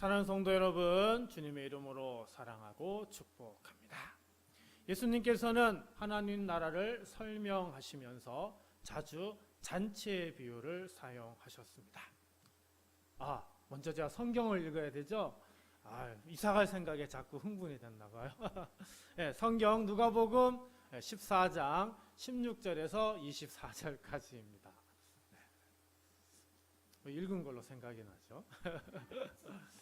사랑하는 성도 여러분, 주님의 이름으로 사랑하고 축복합니다. 예수님께서는 하나님 나라를 설명하시면서 자주 잔치의 비유를 사용하셨습니다. 아, 먼저 제가 성경을 읽어야 되죠? 아, 이사갈 생각에 자꾸 흥분이 됐나 봐요. 네, 성경 누가복음 14장 16절에서 24절까지입니다. 네. 읽은 걸로 생각이 나죠.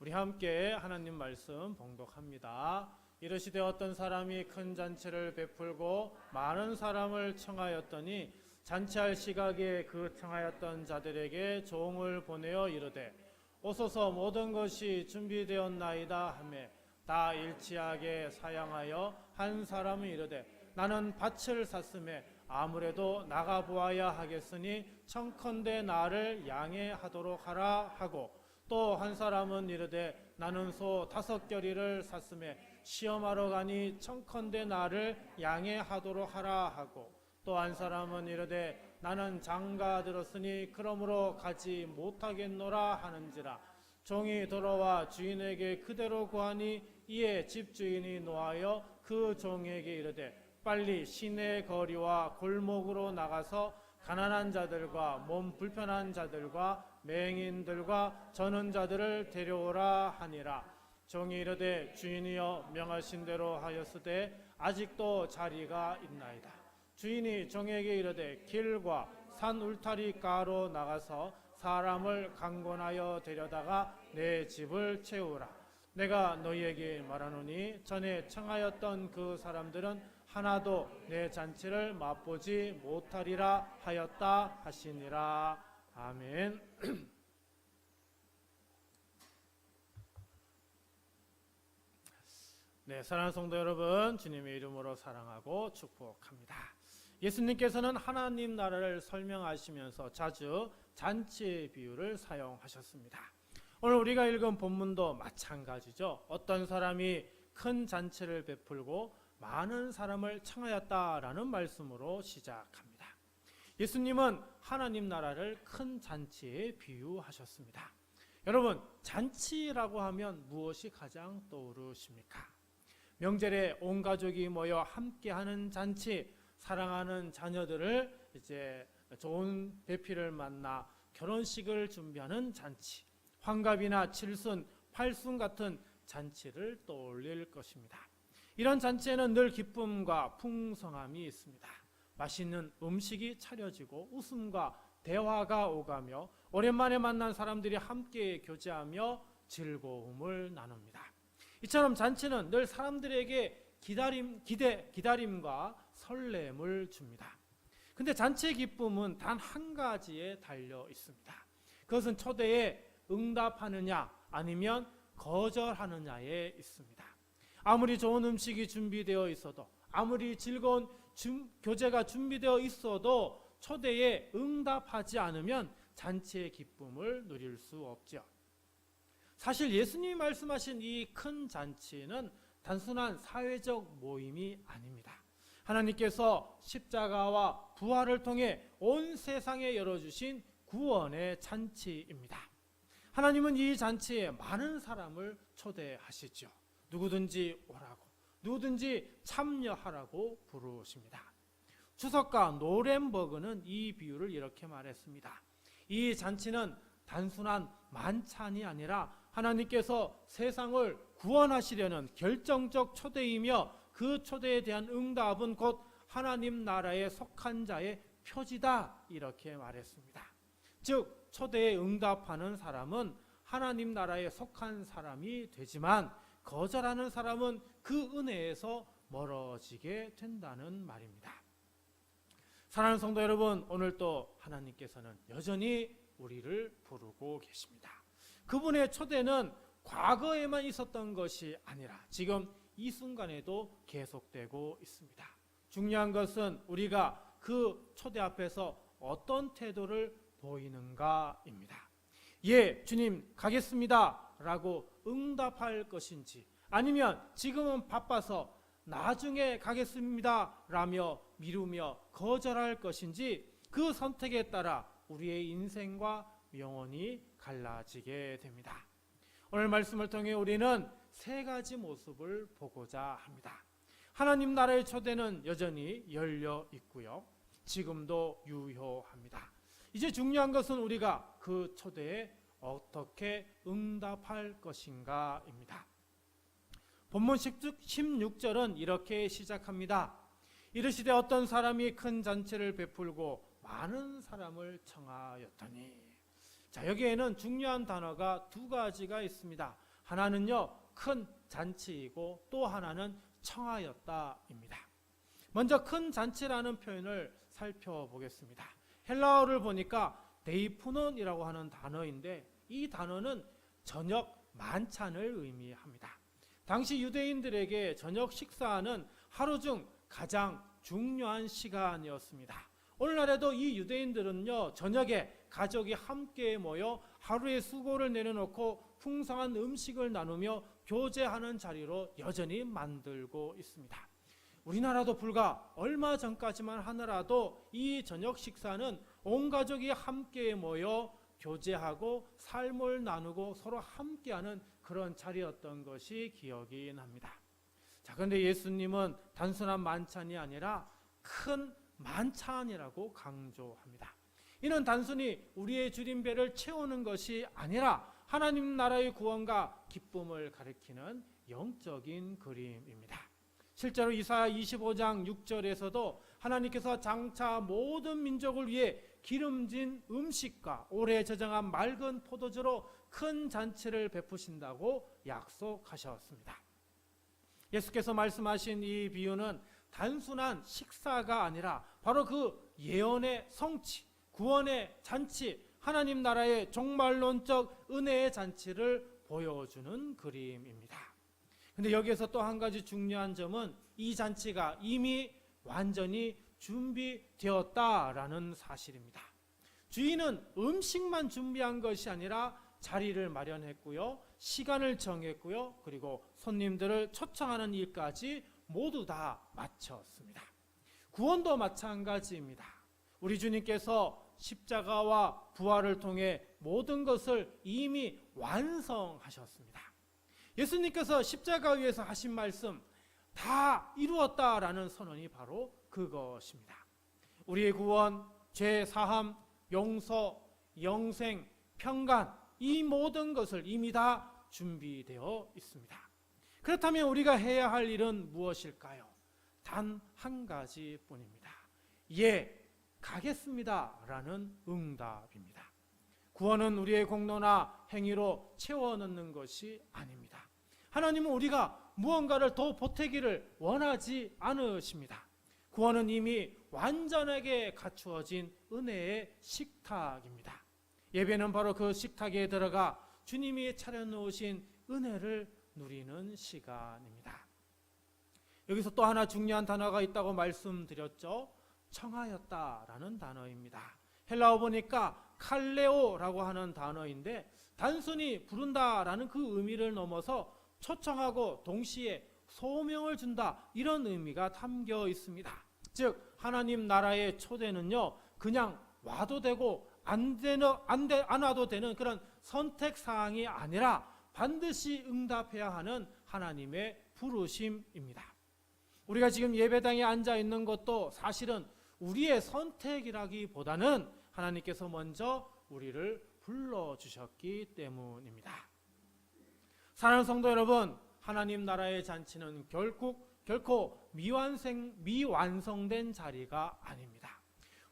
우리 함께 하나님 말씀 봉독합니다. 이르시되 어떤 사람이 큰 잔치를 베풀고 많은 사람을 청하였더니 잔치할 시각에 그 청하였던 자들에게 종을 보내어 이르되 오소서 모든 것이 준비되었나이다 하매 다 일치하게 사양하여 한 사람은 이르되 나는 밭을 샀음에 아무래도 나가 보아야 하겠으니 청컨대 나를 양해하도록 하라 하고 또 한 사람은 이르되 나는 소 다섯 결이를 샀음에 시험하러 가니 청컨대 나를 양해하도록 하라 하고 또 한 사람은 이르되 나는 장가 들었으니 그러므로 가지 못하겠노라 하는지라. 종이 돌아와 주인에게 그대로 구하니 이에 집주인이 노하여 그 종에게 이르되 빨리 시내 거리와 골목으로 나가서 가난한 자들과 몸 불편한 자들과 맹인들과 저는 자들을 데려오라 하니라. 종이 이르되 주인이여 명하신 대로 하였으되 아직도 자리가 있나이다. 주인이 종에게 이르되 길과 산 울타리 가로 나가서 사람을 강권하여 데려다가 내 집을 채우라. 내가 너희에게 말하노니 전에 청하였던 그 사람들은 하나도 내 잔치를 맛보지 못하리라 하였다 하시니라 아멘. 네, 사랑하는 성도 여러분, 주님의 이름으로 사랑하고 축복합니다. 예수님께서는 하나님 나라를 설명하시면서 자주 잔치의 비유를 사용하셨습니다. 오늘 우리가 읽은 본문도 마찬가지죠. 어떤 사람이 큰 잔치를 베풀고 많은 사람을 청하였다라는 말씀으로 시작합니다. 예수님은 하나님 나라를 큰 잔치에 비유하셨습니다. 여러분, 잔치라고 하면 무엇이 가장 떠오르십니까? 명절에 온 가족이 모여 함께 하는 잔치, 사랑하는 자녀들을 이제 좋은 배필을 만나 결혼식을 준비하는 잔치, 환갑이나 칠순, 팔순 같은 잔치를 떠올릴 것입니다. 이런 잔치에는 늘 기쁨과 풍성함이 있습니다. 맛있는 음식이 차려지고 웃음과 대화가 오가며 오랜만에 만난 사람들이 함께 교제하며 즐거움을 나눕니다. 이처럼 잔치는 늘 사람들에게 기다림, 기대, 기다림과 설렘을 줍니다. 근데 잔치의 기쁨은 단 한 가지에 달려 있습니다. 그것은 초대에 응답하느냐 아니면 거절하느냐에 있습니다. 아무리 좋은 음식이 준비되어 있어도 아무리 즐거운 준, 교제가 준비되어 있어도 초대에 응답하지 않으면 잔치의 기쁨을 누릴 수 없죠. 사실 예수님이 말씀하신 이 큰 잔치는 단순한 사회적 모임이 아닙니다. 하나님께서 십자가와 부활을 통해 온 세상에 열어주신 구원의 잔치입니다. 하나님은 이 잔치에 많은 사람을 초대하시죠. 누구든지 오라고, 누구든지 참여하라고 부르십니다. 추석가 노렌버그는 이 비유를 이렇게 말했습니다. 이 잔치는 단순한 만찬이 아니라 하나님께서 세상을 구원하시려는 결정적 초대이며 그 초대에 대한 응답은 곧 하나님 나라에 속한 자의 표지다 이렇게 말했습니다. 즉 초대에 응답하는 사람은 하나님 나라에 속한 사람이 되지만 거절하는 사람은 그 은혜에서 멀어지게 된다는 말입니다. 사랑하는 성도 여러분, 오늘 또 하나님께서는 여전히 우리를 부르고 계십니다. 그분의 초대는 과거에만 있었던 것이 아니라 지금 이 순간에도 계속되고 있습니다. 중요한 것은 우리가 그 초대 앞에서 어떤 태도를 보이는가입니다. 예, 주님 가겠습니다. 라고 응답할 것인지 아니면 지금은 바빠서 나중에 가겠습니다. 라며 미루며 거절할 것인지 그 선택에 따라 우리의 인생과 영원히 갈라지게 됩니다. 오늘 말씀을 통해 우리는 세 가지 모습을 보고자 합니다. 하나님 나라의 초대는 여전히 열려 있고요. 지금도 유효합니다. 이제 중요한 것은 우리가 그 초대에 어떻게 응답할 것인가입니다. 본문 16절은 이렇게 시작합니다. 이르시되 어떤 사람이 큰 잔치를 베풀고 많은 사람을 청하였더니 자 여기에는 중요한 단어가 두 가지가 있습니다. 하나는요 큰 잔치이고 또 하나는 청하였다입니다. 먼저 큰 잔치라는 표현을 살펴보겠습니다. 헬라어를 보니까 데이푸논이라고 하는 단어인데 이 단어는 저녁 만찬을 의미합니다. 당시 유대인들에게 저녁 식사는 하루 중 가장 중요한 시간이었습니다. 오늘날에도 이 유대인들은요 저녁에 가족이 함께 모여 하루의 수고를 내려놓고 풍성한 음식을 나누며 교제하는 자리로 여전히 만들고 있습니다. 우리나라도 불과 얼마 전까지만 하더라도 이 저녁 식사는 온 가족이 함께 모여 교제하고 삶을 나누고 서로 함께하는 그런 자리였던 것이 기억이 납니다. 자, 그런데 예수님은 단순한 만찬이 아니라 큰 만찬이라고 강조합니다. 이는 단순히 우리의 줄임배를 채우는 것이 아니라 하나님 나라의 구원과 기쁨을 가리키는 영적인 그림입니다. 실제로 이사야 25장 6절에서도 하나님께서 장차 모든 민족을 위해 기름진 음식과 오래 저장한 맑은 포도주로 큰 잔치를 베푸신다고 약속하셨습니다. 예수께서 말씀하신 이 비유는 단순한 식사가 아니라 바로 그 예언의 성취, 구원의 잔치, 하나님 나라의 종말론적 은혜의 잔치를 보여주는 그림입니다. 근데 여기에서 또 한 가지 중요한 점은 이 잔치가 이미 완전히 준비되었다라는 사실입니다. 주인은 음식만 준비한 것이 아니라 자리를 마련했고요. 시간을 정했고요. 그리고 손님들을 초청하는 일까지 모두 다 마쳤습니다. 구원도 마찬가지입니다. 우리 주님께서 십자가와 부활을 통해 모든 것을 이미 완성하셨습니다. 예수님께서 십자가 위에서 하신 말씀 다 이루었다라는 선언이 바로 그것입니다. 우리의 구원, 죄 사함, 용서, 영생, 평간 이 모든 것을 이미 다 준비되어 있습니다. 그렇다면 우리가 해야 할 일은 무엇일까요? 단 한 가지뿐입니다. 예, 가겠습니다라는 응답입니다. 구원은 우리의 공로나 행위로 채워 넣는 것이 아닙니다. 하나님은 우리가 무언가를 더 보태기를 원하지 않으십니다. 구원은 이미 완전하게 갖추어진 은혜의 식탁입니다. 예배는 바로 그 식탁에 들어가 주님이 차려놓으신 은혜를 누리는 시간입니다. 여기서 또 하나 중요한 단어가 있다고 말씀드렸죠. 청하였다라는 단어입니다. 헬라어 보니까 칼레오라고 하는 단어인데 단순히 부른다라는 그 의미를 넘어서 초청하고 동시에 소명을 준다 이런 의미가 담겨 있습니다. 즉 하나님 나라의 초대는요 그냥 와도 되고 안 되는 안돼 안 와도 되는 그런 선택 사항이 아니라 반드시 응답해야 하는 하나님의 부르심입니다. 우리가 지금 예배당에 앉아 있는 것도 사실은 우리의 선택이라기보다는 하나님께서 먼저 우리를 불러 주셨기 때문입니다. 사랑하는 성도 여러분, 하나님 나라의 잔치는 결국 결코 미완성 미완성된 자리가 아닙니다.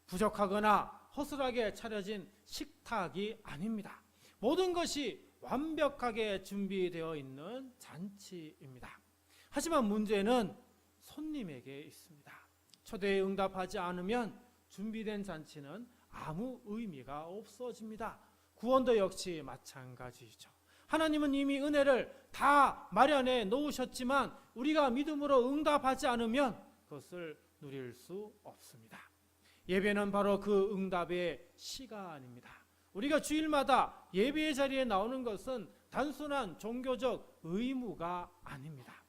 부족하거나 허술하게 차려진 식탁이 아닙니다. 모든 것이 완벽하게 준비되어 있는 잔치입니다. 하지만 문제는 손님에게 있습니다. 초대에 응답하지 않으면 준비된 잔치는 아무 의미가 없어집니다. 구원도 역시 마찬가지죠. 하나님은 이미 은혜를 다 마련해 놓으셨지만 우리가 믿음으로 응답하지 않으면 그것을 누릴 수 없습니다. 예배는 바로 그 응답의 시간입니다. 우리가 주일마다 예배의 자리에 나오는 것은 단순한 종교적 의무가 아닙니다.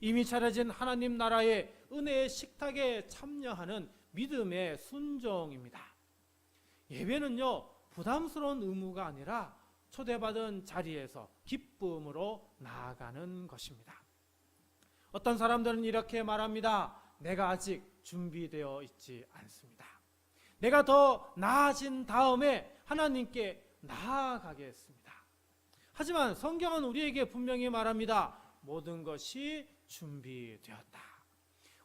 이미 차려진 하나님 나라의 은혜의 식탁에 참여하는 믿음의 순종입니다. 예배는요, 부담스러운 의무가 아니라 초대받은 자리에서 기쁨으로 나아가는 것입니다. 어떤 사람들은 이렇게 말합니다. 내가 아직 준비되어 있지 않습니다. 내가 더 나아진 다음에 하나님께 나아가겠습니다. 하지만 성경은 우리에게 분명히 말합니다. 모든 것이 준비되었다.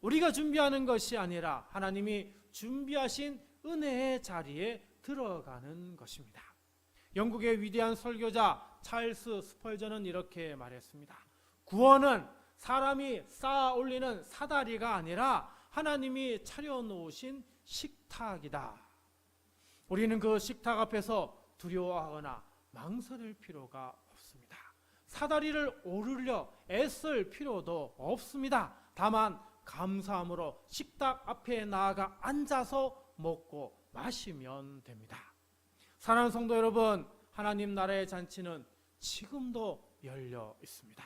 우리가 준비하는 것이 아니라 하나님이 준비하신 은혜의 자리에 들어가는 것입니다. 영국의 위대한 설교자 찰스 스펄전은 이렇게 말했습니다. 구원은 사람이 쌓아 올리는 사다리가 아니라 하나님이 차려놓으신 식탁이다. 우리는 그 식탁 앞에서 두려워하거나 망설일 필요가 없습니다. 사다리를 오르려 애쓸 필요도 없습니다. 다만 감사함으로 식탁 앞에 나아가 앉아서 먹고 마시면 됩니다. 사랑하는 성도 여러분, 하나님 나라의 잔치는 지금도 열려 있습니다.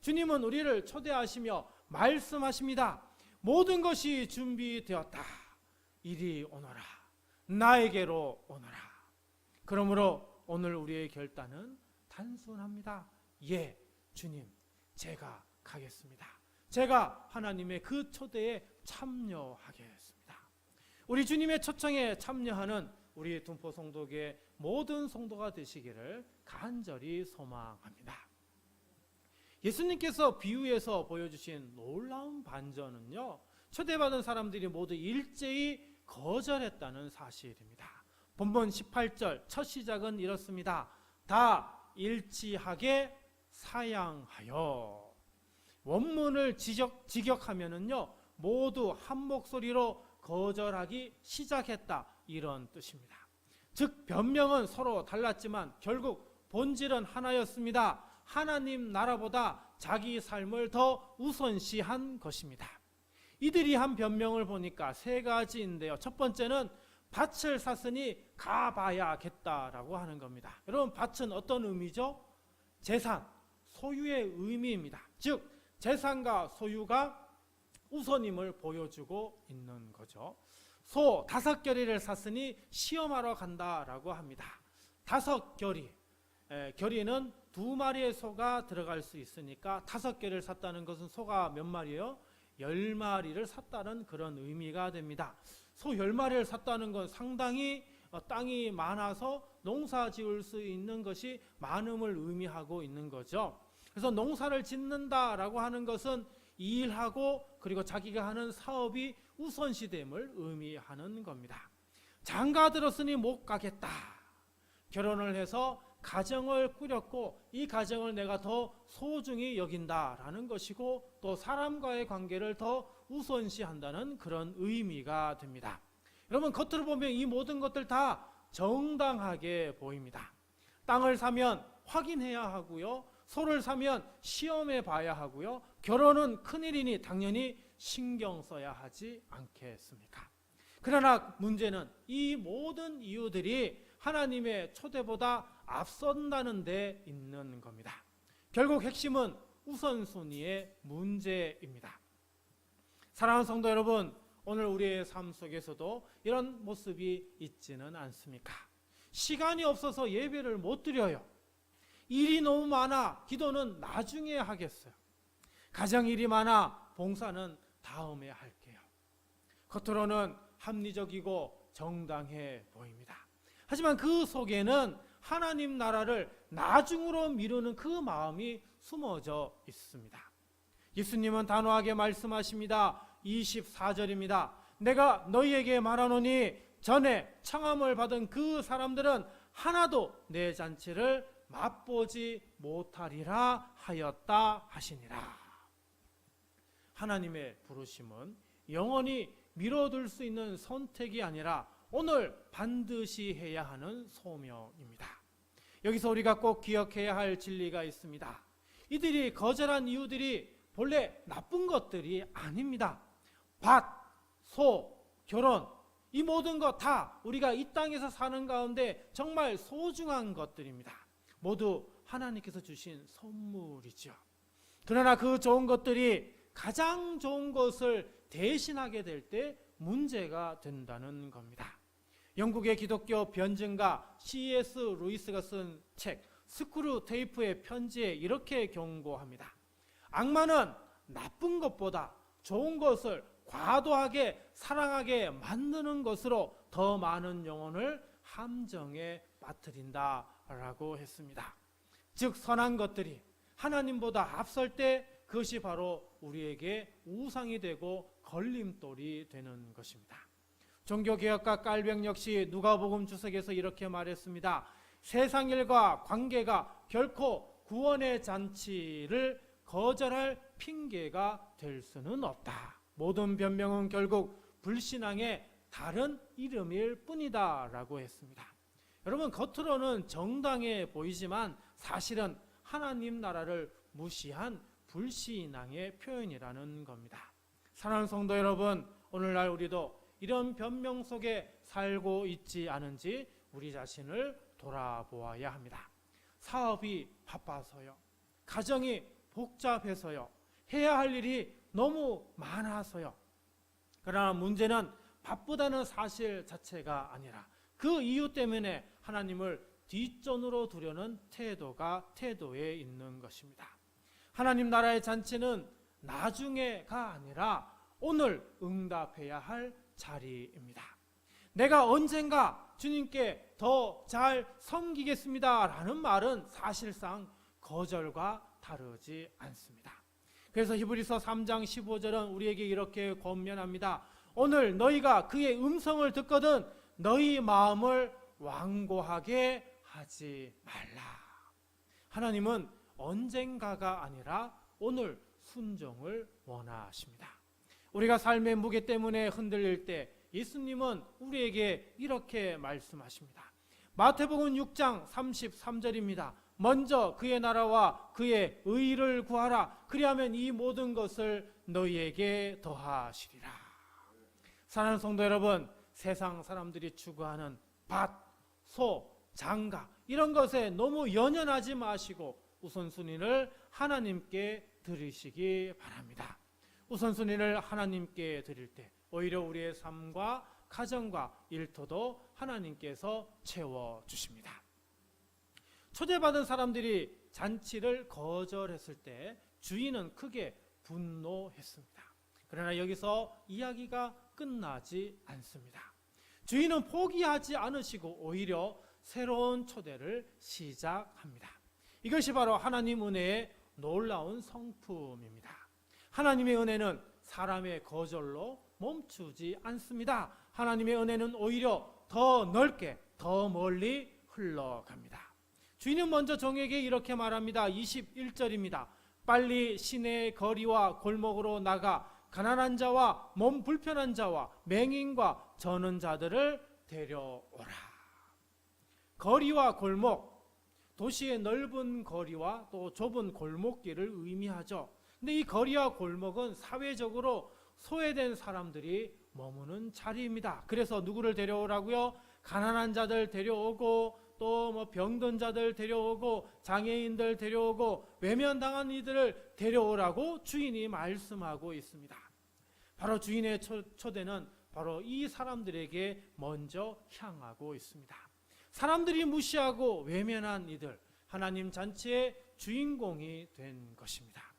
주님은 우리를 초대하시며 말씀하십니다. 모든 것이 준비되었다. 이리 오너라. 나에게로 오너라. 그러므로 오늘 우리의 결단은 단순합니다. 예, 주님, 제가 가겠습니다. 제가 하나님의 그 초대에 참여하겠습니다. 우리 주님의 초청에 참여하는 우리 둔포 성도의 모든 성도가 되시기를 간절히 소망합니다. 예수님께서 비유에서 보여주신 놀라운 반전은요, 초대받은 사람들이 모두 일제히 거절했다는 사실입니다. 본문 18절 첫 시작은 이렇습니다. 다 일치하게 사양하여. 원문을 지적, 직역하면은요, 모두 한 목소리로 거절하기 시작했다. 이런 뜻입니다. 즉, 변명은 서로 달랐지만 결국 본질은 하나였습니다. 하나님 나라보다 자기 삶을 더 우선시한 것입니다. 이들이 한 변명을 보니까 세 가지인데요. 첫 번째는 밭을 샀으니 가봐야겠다라고 하는 겁니다. 여러분, 밭은 어떤 의미죠? 재산, 소유의 의미입니다. 즉, 재산과 소유가 우선임을 보여주고 있는 거죠. 소 다섯 결의를 샀으니 시험하러 간다라고 합니다. 다섯 결의, 에, 결의는 두 마리의 소가 들어갈 수 있으니까 다섯 개를 샀다는 것은 소가 몇 마리예요? 열 마리를 샀다는 그런 의미가 됩니다. 소 열 마리를 샀다는 건 상당히 어, 땅이 많아서 농사 지을 수 있는 것이 많음을 의미하고 있는 거죠. 그래서 농사를 짓는다라고 하는 것은 일하고 그리고 자기가 하는 사업이 우선시됨을 의미하는 겁니다. 장가 들었으니 못 가겠다. 결혼을 해서 가정을 꾸렸고 이 가정을 내가 더 소중히 여긴다라는 것이고 또 사람과의 관계를 더 우선시한다는 그런 의미가 됩니다. 여러분 겉으로 보면 이 모든 것들 다 정당하게 보입니다. 땅을 사면 확인해야 하고요. 소를 사면 시험해 봐야 하고요. 결혼은 큰일이니 당연히 신경 써야 하지 않겠습니까? 그러나 문제는 이 모든 이유들이 하나님의 초대보다 앞선다는 데 있는 겁니다. 결국 핵심은 우선순위의 문제입니다. 사랑하는 성도 여러분, 오늘 우리의 삶 속에서도 이런 모습이 있지는 않습니까? 시간이 없어서 예배를 못 드려요. 일이 너무 많아 기도는 나중에 하겠어요. 가정 일이 많아 봉사는 다음에 할게요. 겉으로는 합리적이고 정당해 보입니다. 하지만 그 속에는 하나님 나라를 나중으로 미루는 그 마음이 숨어져 있습니다. 예수님은 단호하게 말씀하십니다. 24절입니다. 내가 너희에게 말하노니 전에 청함을 받은 그 사람들은 하나도 내 잔치를 맛보지 못하리라 하였다 하시니라. 하나님의 부르심은 영원히 미뤄둘 수 있는 선택이 아니라 오늘 반드시 해야 하는 소명입니다. 여기서 우리가 꼭 기억해야 할 진리가 있습니다. 이들이 거절한 이유들이 본래 나쁜 것들이 아닙니다. 밭, 소, 결혼, 이 모든 것 다 우리가 이 땅에서 사는 가운데 정말 소중한 것들입니다. 모두 하나님께서 주신 선물이죠. 그러나 그 좋은 것들이 가장 좋은 것을 대신하게 될 때 문제가 된다는 겁니다. 영국의 기독교 변증가 C.S. 루이스가 쓴 책 스크루 테이프의 편지에 이렇게 경고합니다. 악마는 나쁜 것보다 좋은 것을 과도하게 사랑하게 만드는 것으로 더 많은 영혼을 함정에 빠뜨린다라고 했습니다. 즉 선한 것들이 하나님보다 앞설 때 그것이 바로 우리에게 우상이 되고 걸림돌이 되는 것입니다. 종교개혁가 깔병 역시 누가복음 주석에서 이렇게 말했습니다. 세상 일과 관계가 결코 구원의 잔치를 거절할 핑계가 될 수는 없다. 모든 변명은 결국 불신앙의 다른 이름일 뿐이다 라고 했습니다. 여러분 겉으로는 정당해 보이지만 사실은 하나님 나라를 무시한 불신앙의 표현이라는 겁니다. 사랑하는 성도 여러분, 오늘날 우리도 이런 변명 속에 살고 있지 않은지 우리 자신을 돌아보아야 합니다. 사업이 바빠서요. 가정이 복잡해서요. 해야 할 일이 너무 많아서요. 그러나 문제는 바쁘다는 사실 자체가 아니라 그 이유 때문에 하나님을 뒷전으로 두려는 태도가 태도에 있는 것입니다. 하나님 나라의 잔치는 나중에가 아니라 오늘 응답해야 할 자리입니다. 내가 언젠가 주님께 더 잘 섬기겠습니다. 라는 말은 사실상 거절과 다르지 않습니다. 그래서 히브리서 3장 15절은 우리에게 이렇게 권면합니다. 오늘 너희가 그의 음성을 듣거든 너희 마음을 완고하게 하지 말라. 하나님은 언젠가가 아니라 오늘 순종을 원하십니다. 우리가 삶의 무게 때문에 흔들릴 때 예수님은 우리에게 이렇게 말씀하십니다. 마태복음 6장 33절입니다. 먼저 그의 나라와 그의 의를 구하라. 그리하면 이 모든 것을 너희에게 더하시리라. 사랑하는 성도 여러분, 세상 사람들이 추구하는 밭, 소, 장가 이런 것에 너무 연연하지 마시고 우선순위를 하나님께 드리시기 바랍니다. 우선순위를 하나님께 드릴 때 오히려 우리의 삶과 가정과 일터도 하나님께서 채워 주십니다. 초대받은 사람들이 잔치를 거절했을 때 주인은 크게 분노했습니다. 그러나 여기서 이야기가 끝나지 않습니다. 주인은 포기하지 않으시고 오히려 새로운 초대를 시작합니다. 이것이 바로 하나님 은혜의 놀라운 성품입니다. 하나님의 은혜는 사람의 거절로 멈추지 않습니다. 하나님의 은혜는 오히려 더 넓게, 더 멀리 흘러갑니다. 주인은 먼저 종에게 이렇게 말합니다. 21절입니다. 빨리 시내 거리와 골목으로 나가 가난한 자와 몸 불편한 자와 맹인과 저는 자들을 데려오라. 거리와 골목, 도시의 넓은 거리와 또 좁은 골목길을 의미하죠. 근데 이 거리와 골목은 사회적으로 소외된 사람들이 머무는 자리입니다. 그래서 누구를 데려오라고요? 가난한 자들 데려오고 또 뭐 병든 자들 데려오고 장애인들 데려오고 외면당한 이들을 데려오라고 주인이 말씀하고 있습니다. 바로 주인의 초대는 바로 이 사람들에게 먼저 향하고 있습니다. 사람들이 무시하고 외면한 이들 하나님 잔치의 주인공이 된 것입니다.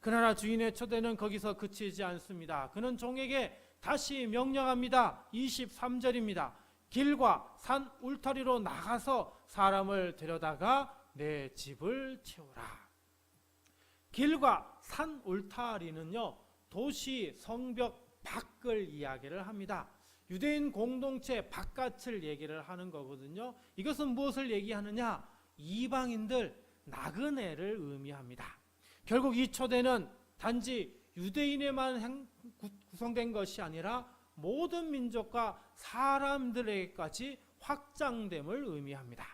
그러나 주인의 초대는 거기서 그치지 않습니다. 그는 종에게 다시 명령합니다. 23절입니다. 길과 산 울타리로 나가서 사람을 데려다가 내 집을 채우라. 길과 산 울타리는요, 도시 성벽 밖을 이야기를 합니다. 유대인 공동체 바깥을 얘기를 하는 거거든요. 이것은 무엇을 얘기하느냐? 이방인들 나그네를 의미합니다. 결국 이 초대는 단지 유대인에만 구성된 것이 아니라 모든 민족과 사람들에게까지 확장됨을 의미합니다.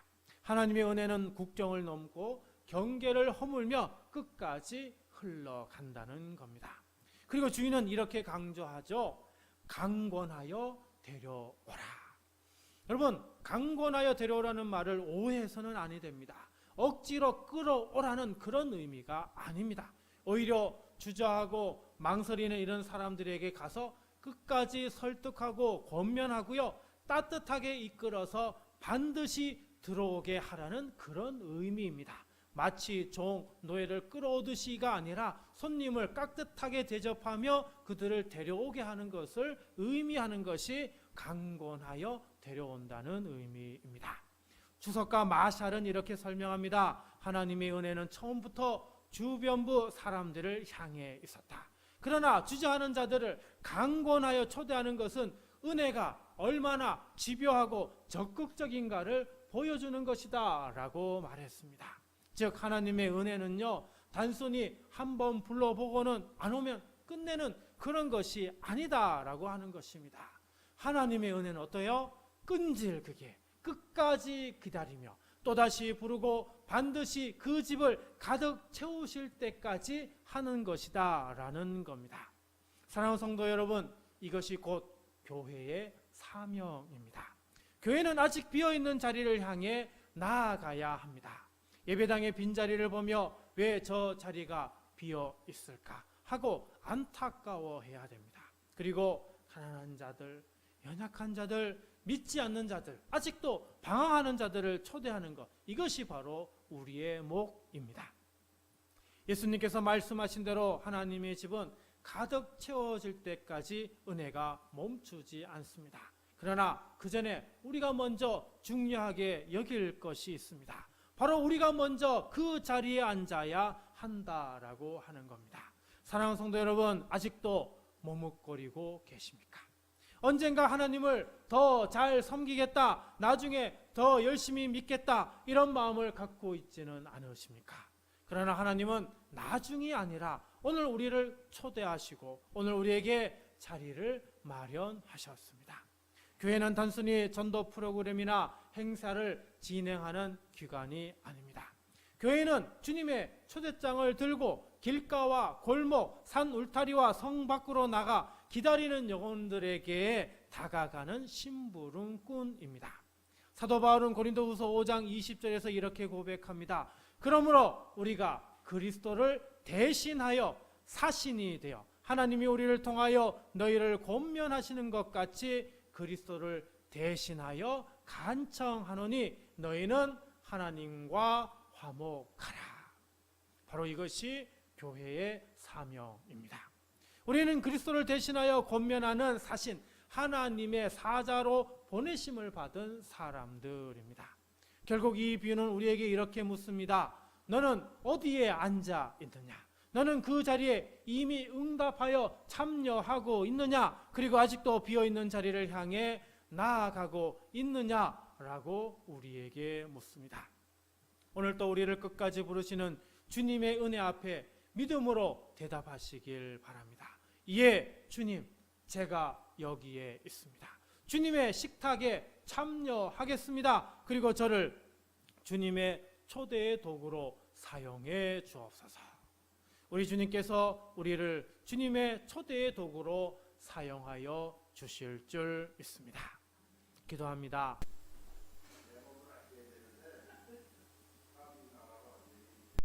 하나님의 은혜는 국경을 넘고 경계를 허물며 끝까지 흘러간다는 겁니다. 그리고 주인은 이렇게 강조하죠. 강권하여 데려오라. 여러분, 강권하여 데려오라는 말을 오해해서는 아니 됩니다. 억지로 끌어오라는 그런 의미가 아닙니다. 오히려 주저하고 망설이는 이런 사람들에게 가서 끝까지 설득하고 권면하고요. 따뜻하게 이끌어서 반드시 들어오게 하라는 그런 의미입니다. 마치 종 노예를 끌어오듯이가 아니라 손님을 깍듯하게 대접하며 그들을 데려오게 하는 것을 의미하는 것이 강권하여 데려온다는 의미입니다. 주석가 마샬은 이렇게 설명합니다. 하나님의 은혜는 처음부터 주변부 사람들을 향해 있었다. 그러나 주저하는 자들을 강권하여 초대하는 것은 은혜가 얼마나 집요하고 적극적인가를 보여주는 것이다 라고 말했습니다. 즉 하나님의 은혜는요 단순히 한 번 불러보고는 안 오면 끝내는 그런 것이 아니다라고 하는 것입니다. 하나님의 은혜는 어때요? 끈질기게 끝까지 기다리며 또다시 부르고 반드시 그 집을 가득 채우실 때까지 하는 것이다 라는 겁니다. 사랑하는 성도 여러분, 이것이 곧 교회의 사명입니다. 교회는 아직 비어 있는 자리를 향해 나아가야 합니다. 예배당의 빈자리를 보며 왜 저 자리가 비어 있을까 하고 안타까워해야 됩니다. 그리고 가난한 자들, 연약한 자들, 믿지 않는 자들, 아직도 방황하는 자들을 초대하는 것 이것이 바로 우리의 목입니다. 예수님께서 말씀하신 대로 하나님의 집은 가득 채워질 때까지 은혜가 멈추지 않습니다. 그러나 그 전에 우리가 먼저 중요하게 여길 것이 있습니다. 바로 우리가 먼저 그 자리에 앉아야 한다라고 하는 겁니다. 사랑하는 성도 여러분, 아직도 머뭇거리고 계십니까? 언젠가 하나님을 더 잘 섬기겠다, 나중에 더 열심히 믿겠다, 이런 마음을 갖고 있지는 않으십니까? 그러나 하나님은 나중이 아니라 오늘 우리를 초대하시고 오늘 우리에게 자리를 마련하셨습니다. 교회는 단순히 전도 프로그램이나 행사를 진행하는 기관이 아닙니다. 교회는 주님의 초대장을 들고 길가와 골목, 산 울타리와 성 밖으로 나가 기다리는 영혼들에게 다가가는 심부름꾼입니다. 사도 바울은 고린도후서 5장 20절에서 이렇게 고백합니다. 그러므로 우리가 그리스도를 대신하여 사신이 되어 하나님이 우리를 통하여 너희를 권면하시는 것 같이 그리스도를 대신하여 간청하노니 너희는 하나님과 화목하라. 바로 이것이 교회의 사명입니다. 우리는 그리스도를 대신하여 권면하는 사신 하나님의 사자로 보내심을 받은 사람들입니다. 결국 이 비유는 우리에게 이렇게 묻습니다. 너는 어디에 앉아 있느냐? 너는 그 자리에 이미 응답하여 참여하고 있느냐? 그리고 아직도 비어 있는 자리를 향해 나아가고 있느냐라고 우리에게 묻습니다. 오늘 또 우리를 끝까지 부르시는 주님의 은혜 앞에 믿음으로 대답하시길 바랍니다. 예, 주님, 제가 여기에 있습니다. 주님의 식탁에 참여하겠습니다. 그리고 저를 주님의 초대의 도구로 사용해 주옵소서. 우리 주님께서 우리를 주님의 초대의 도구로 사용하여 주실 줄 믿습니다. 기도 합니다.